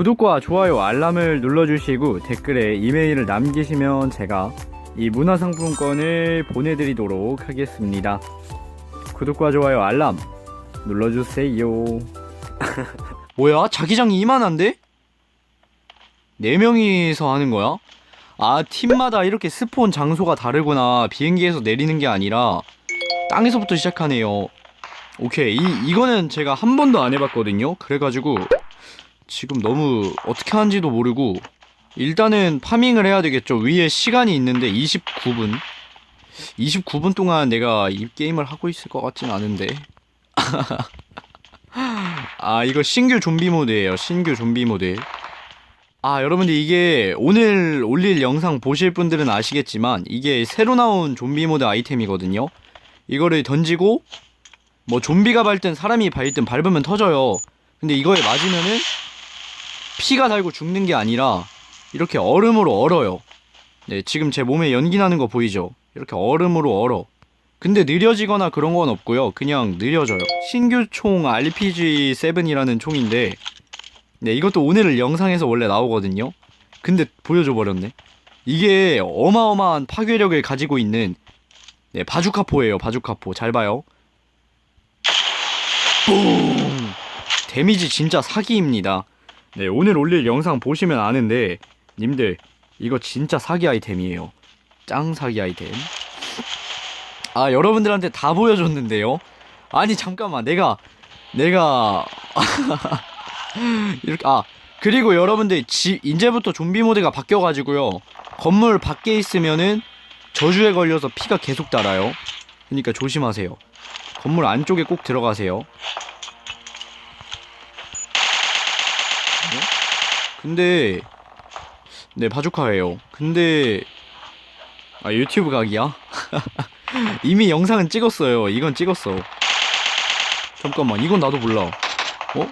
구독과 좋아요 알람을 눌러주시고 댓글에 이메일을 남기시면 제가 이 문화상품권을 보내드리도록 하겠습니다. 구독과 좋아요 알람 눌러주세요. 뭐야? 자기장이 이만한데? 4명이서 하는 거야? 아 팀마다 이렇게 스폰 장소가 다르구나. 비행기에서 내리는 게 아니라 땅에서부터 시작하네요. 오케이. 이, 이거는 제가 한 번도 안 해봤거든요. 그래가지고 지금 너무 어떻게 하는지도 모르고 일단은 파밍을 해야 되겠죠. 위에 시간이 있는데 29분. 29분 동안 내가 이 게임을 하고 있을 것 같진 않은데. 아 이거 신규 좀비 모드예요. 신규 좀비 모드. 아 여러분들 이게 오늘 올릴 영상 보실 분들은 아시겠지만 이게 새로 나온 좀비 모드 아이템이거든요. 이거를 던지고 뭐 좀비가 밟든 사람이 밟든 밟으면 터져요. 근데 이거에 맞으면은 피가 달고 죽는 게 아니라 이렇게 얼음으로 얼어요. 네 지금 제 몸에 연기 나는 거 보이죠? 이렇게 얼음으로 얼어. 근데 느려지거나 그런 건 없고요. 그냥 느려져요. 신규 총 RPG7이라는 총인데 네 이것도 오늘 영상에서 원래 나오거든요. 근데 보여줘 버렸네. 이게 어마어마한 파괴력을 가지고 있는 네 바주카포예요 바주카포. 잘 봐요. 뿡 데미지 진짜 사기입니다 네 오늘 올릴 영상 보시면 아는데 님들 이거 진짜 사기 아이템이에요. 짱 사기 아이템. 아 여러분들한테 다 보여줬는데요? 아니 잠깐만 내가 내가 이렇게 아 그리고 여러분들 지, 이제부터 좀비 모드가 바뀌어 가지고요. 건물 밖에 있으면은 저주에 걸려서 피가 계속 달아요. 그러니까 조심하세요. 건물 안쪽에 꼭 들어가세요 근데 네 바주카예요. 근데 아 유튜브 각이야? 이미 영상은 찍었어요. 이건 찍었어. 잠깐만 이건 나도 몰라. 어?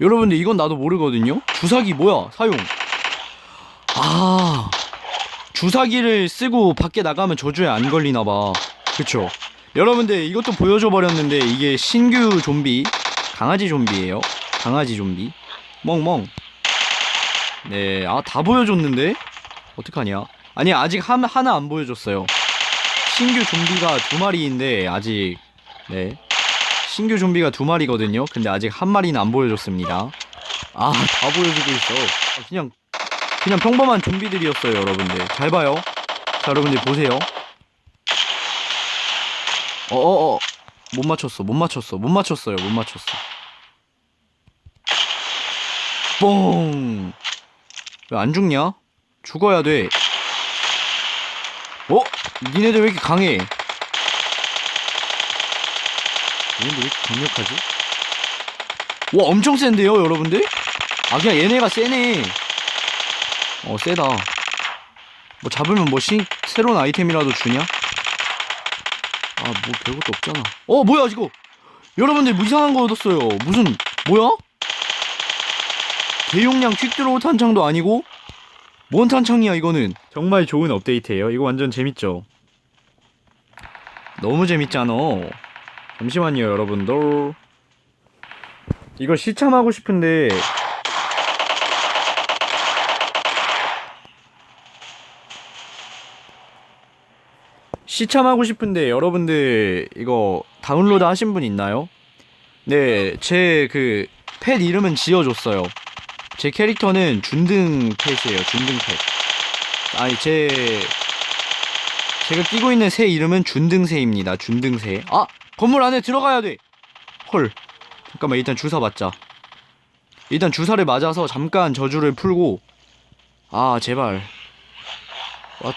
여러분들 이건 나도 모르거든요? 주사기 뭐야? 사용. 아 주사기를 쓰고 밖에 나가면 저주에 안 걸리나봐. 그쵸? 여러분들 이것도 보여줘 버렸는데 이게 신규 좀비 강아지 좀비예요. 강아지 좀비. 멍멍 네 아 다 보여줬는데? 어떡하냐? 아니 아직 한, 하나 안 보여줬어요. 신규 좀비가 두 마리인데 아직 네. 신규 좀비가 두 마리거든요. 근데 아직 한 마리는 안 보여줬습니다. 아 다 보여주고 있어. 아, 그냥 그냥 평범한 좀비들이었어요 여러분들. 잘 봐요. 자 여러분들 보세요. 어어어. 못 맞췄어 못 맞췄어 못 맞췄어요 못 맞췄어. 뽕 왜 안 죽냐? 죽어야 돼 어? 니네들 왜 이렇게 강해 얘네들 왜 이렇게 강력하지? 와 엄청 센데요 여러분들? 아 그냥 얘네가 세네 어 세다 뭐 잡으면 뭐 신, 새로운 아이템이라도 주냐? 아 뭐 별것도 없잖아 어 뭐야 이거 여러분들 뭐 이상한 거 얻었어요 무슨 뭐야? 대용량 퀵드로우 탄창도 아니고 뭔 탄창이야 이거는? 정말 좋은 업데이트예요. 이거 완전 재밌죠? 너무 재밌잖아. 잠시만요 여러분들 이거 시참하고 싶은데. 시참하고 싶은데 여러분들 이거 다운로드 하신 분 있나요? 네, 제그펫 이름은 지어줬어요. 제 캐릭터는 준등 펫이에요. 준등 펫. 아니 제 제가 끼고 있는 새 이름은 준등새입니다. 준등새. 아 건물 안에 들어가야 돼. 헐. 잠깐만 일단 주사 맞자. 일단 주사를 맞아서 잠깐 저주를 풀고. 아 제발. 와.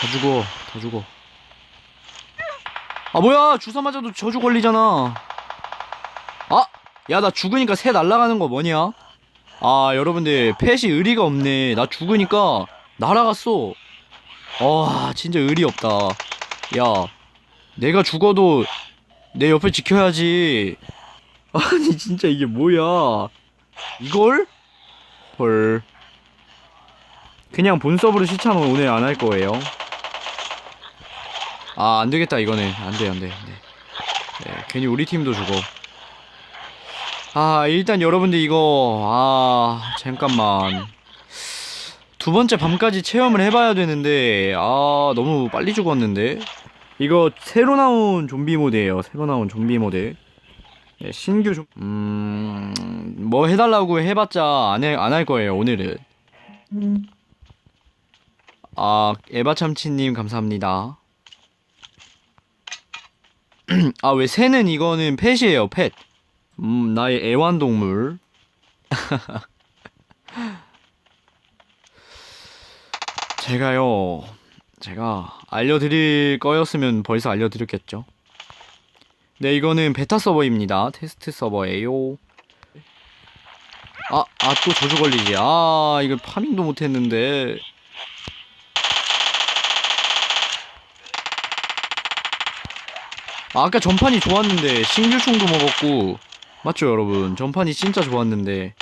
다 죽어. 다 죽어. 아 뭐야 주사 맞아도 저주 걸리잖아. 아! 야, 나 죽으니까 새 날아가는 거 뭐냐? 아, 여러분들, 펫이 의리가 없네. 나 죽으니까 날아갔어. 와, 진짜 의리 없다. 야, 내가 죽어도 내 옆에 지켜야지. 아니, 진짜 이게 뭐야. 이걸? 헐. 그냥 본 서브로 시참은 오늘 안 할 거예요. 아, 안 되겠다, 이거는. 안 돼, 안 돼, 안 돼. 네, 괜히 우리 팀도 죽어. 아 일단 여러분들 이거 아 잠깐만. 두 번째 밤까지 체험을 해봐야 되는데 아 너무 빨리 죽었는데? 이거 새로 나온 좀비 모드예요 새로 나온 좀비 모드. 네, 신규 좀 음뭐 해달라고 해봤자 안할 거예요 오늘은. 아 에바 참치님 감사합니다. 아 왜 새는 이거는 펫이에요 펫 음, 나의 애완동물. 제가요, 제가 알려드릴 거였으면 벌써 알려드렸겠죠. 네, 이거는 베타 서버입니다. 테스트 서버예요. 아, 아, 또 저주 걸리지. 아, 이거 파밍도 못했는데. 아, 아까 전판이 좋았는데, 신규총도 먹었고, 맞죠 여러분? 전판이 진짜 좋았는데.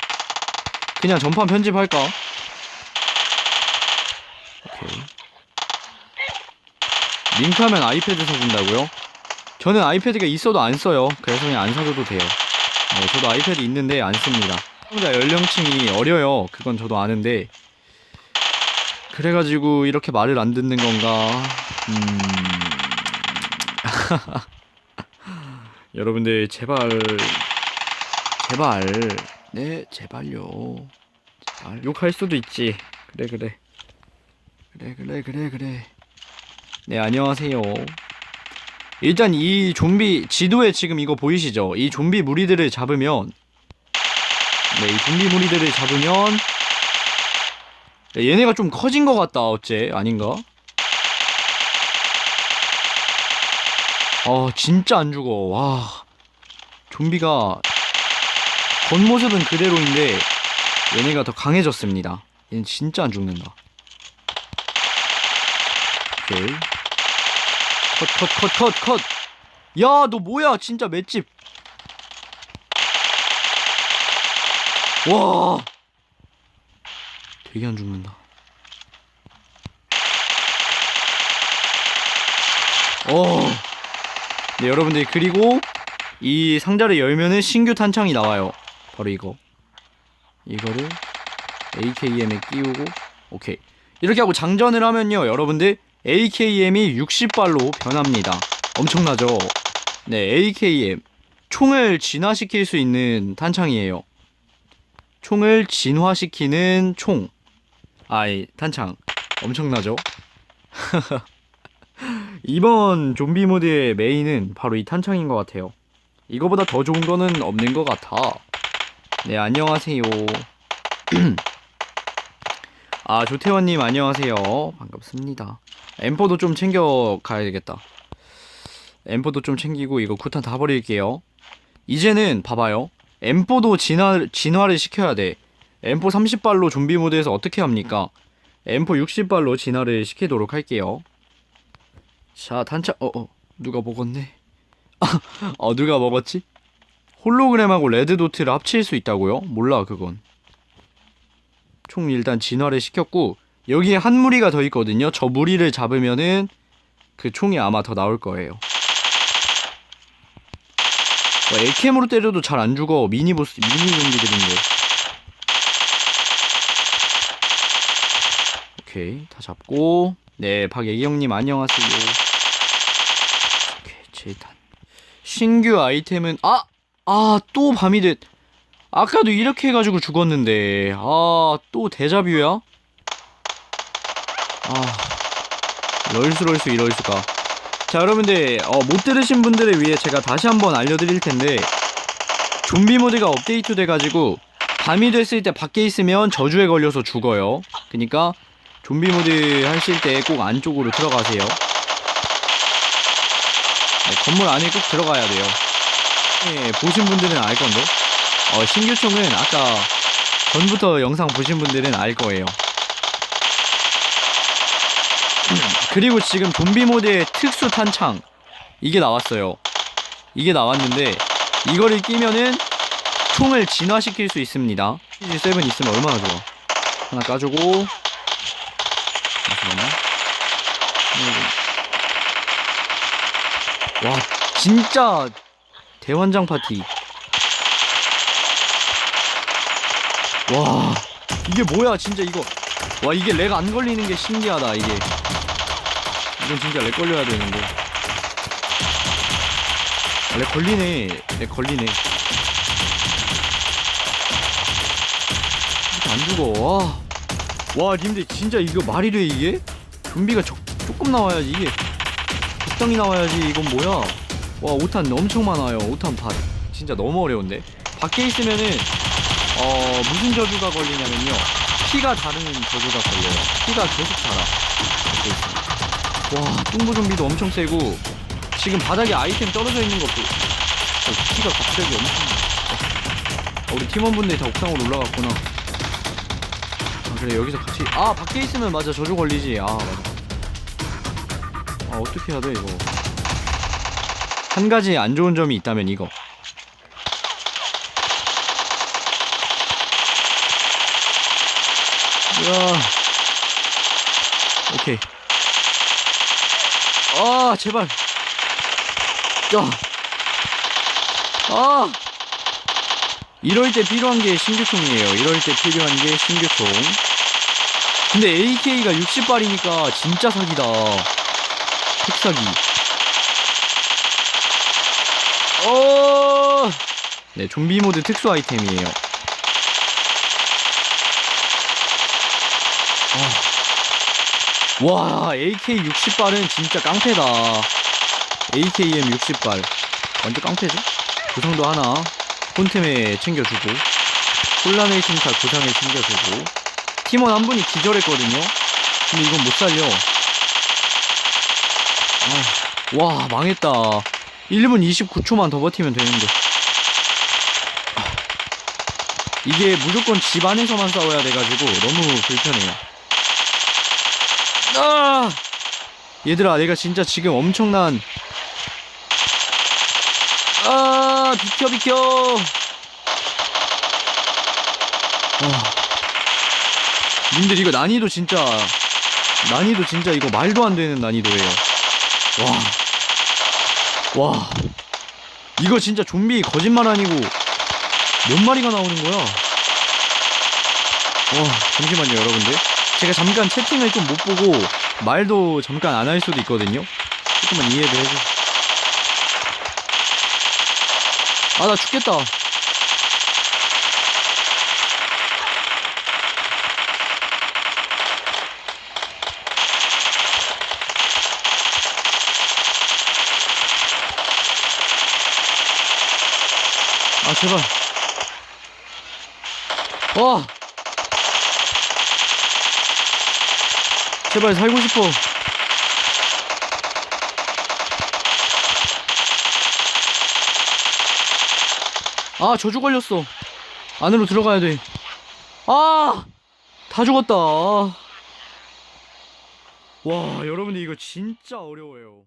그냥 전판 편집할까? 오케이. 링크하면 아이패드 사준다고요? 저는 아이패드가 있어도 안 써요. 그래서 그냥 안 사줘도 돼요. 네, 저도 아이패드 있는데 안 씁니다. 시청자 연령층이 어려요. 그건 저도 아는데. 그래가지고 이렇게 말을 안 듣는 건가? 음... 여러분들 제발 제발. 네 제발요. 제발. 욕할 수도 있지. 그래 그래. 그래 그래 그래 그래. 네 안녕하세요. 일단 이 좀비 지도에 지금 이거 보이시죠? 이 좀비 무리들을 잡으면 네 이 좀비 무리들을 잡으면 네, 얘네가 좀 커진 것 같다 어째? 아닌가? 어 진짜 안 죽어. 와. 좀비가 겉모습은 그대로인데 얘네가 더 강해졌습니다. 얘는 진짜 안 죽는다. 오케이. 컷, 컷, 컷, 컷, 컷. 야, 너 뭐야? 진짜 맷집. 와. 되게 안 죽는다. 어. 네, 여러분들 그리고 이 상자를 열면은 신규 탄창이 나와요. 바로 이거. 이거를 AKM에 끼우고 오케이. 이렇게 하고 장전을 하면요 여러분들 AKM이 60발로 변합니다. 엄청나죠? 네 AKM 총을 진화시킬 수 있는 탄창이에요. 총을 진화시키는 총. 아이 탄창. 엄청나죠? 이번 좀비 모드의 메인은 바로 이 탄창인 것 같아요. 이거보다 더 좋은 거는 없는 것 같아 네, 안녕하세요. 아, 조태원님 안녕하세요. 반갑습니다. 엠포도 좀 챙겨 가야 되겠다. 엠포도 좀 챙기고 이거 구탄 다 버릴게요. 이제는 봐봐요. 엠포도 진화, 진화를 시켜야 돼. 엠포 30발로 좀비 모드에서 어떻게 합니까? 엠포 60발로 진화를 시키도록 할게요. 자, 단차, 어, 어, 누가 먹었네. 어, 누가 먹었지? 홀로그램하고 레드도트를 합칠 수 있다고요? 몰라 그건. 총 일단 진화를 시켰고 여기에 한 무리가 더 있거든요. 저 무리를 잡으면은 그 총이 아마 더 나올 거예요. 어, AKM으로 때려도 잘 안 죽어. 미니보스 미니 좀비들인데. 오케이 다 잡고. 네 박예경님 안녕하세요. 오케이 제탄 신규 아이템은 아! 아, 또 밤이 됐. 아까도 이렇게 해가지고 죽었는데. 아, 또 데자뷰야? 아, 럴수 럴수 이럴 수가. 자, 여러분들, 어, 못 들으신 분들을 위해 제가 다시 한번 알려드릴 텐데, 좀비 모드가 업데이트 돼가지고, 밤이 됐을 때 밖에 있으면 저주에 걸려서 죽어요. 그니까, 좀비 모드 하실 때 꼭 안쪽으로 들어가세요. 네, 건물 안에 꼭 들어가야 돼요. 예, 보신 분들은 알 건데. 어, 신규총은 아까 전부터 영상 보신 분들은 알 거예요. 그리고 지금 좀비 모드의 특수 탄창 이게 나왔어요. 이게 나왔는데 이거를 끼면은 총을 진화시킬 수 있습니다. 시즈 7 있으면 얼마나 좋아. 하나 까주고. 와 진짜 대환장 파티. 와 이게 뭐야 진짜 이거. 와 이게 렉 안 걸리는 게 신기하다 이게. 이건 진짜 렉 걸려야 되는데. 아, 렉 걸리네. 렉 걸리네. 안 죽어. 와. 와 님들 진짜 이거 말이 돼 이게? 좀비가 적, 조금 나와야지 이게. 적당히 나와야지 이건 뭐야 와 5탄 엄청 많아요. 5탄 밭. 진짜 너무 어려운데? 밖에 있으면은 어 무슨 저주가 걸리냐면요. 피가 다른 저주가 걸려요. 피가 계속 달아. 와 뚱보 좀비도 엄청 세고 지금 바닥에 아이템 떨어져 있는 것도. 어, 피가 갑자기 엄청 어, 우리 팀원분들이 다 옥상으로 올라갔구나. 아 그래 여기서 같이 아 밖에 있으면 맞아. 저주 걸리지. 아 맞아. 아 어떻게 해야 돼 이거 한 가지 안 좋은 점이 있다면 이거. 야. 오케이. 아 제발. 야 아. 이럴 때 필요한 게 신규총이에요. 이럴 때 필요한 게 신규총 근데 AK가 60발이니까 진짜 사기다. 핵사기 어... 네 좀비 모드 특수 아이템이에요. 아. 와 AK 60발은 진짜 깡패다. AKM 60발. 완전 깡패죠 구성도 하나 폰템에 챙겨주고 혼란의 심사 구상에 챙겨주고. 팀원 한 분이 기절했거든요? 근데 이건 못 살려. 아, 와 망했다 1분 29초만 더 버티면 되는데. 아, 이게 무조건 집 안에서만 싸워야 돼가지고 너무 불편해요. 아! 얘들아 내가 진짜 지금 엄청난 아 비켜 비켜. 와 님들 이거 난이도 진짜 난이도 진짜 이거 말도 안 되는 난이도예요. 와 와. 이거 진짜 좀비 거짓말 아니고 몇 마리가 나오는 거야? 와, 잠시만요, 여러분들. 제가 잠깐 채팅을 좀 못 보고 말도 잠깐 안 할 수도 있거든요. 조금만 이해를 해줘. 아, 나 죽겠다. 제발. 와! 제발 살고 싶어. 아, 저주 걸렸어. 안으로 들어가야 돼. 아! 다 죽었다. 와, 여러분들 이거 진짜 어려워요.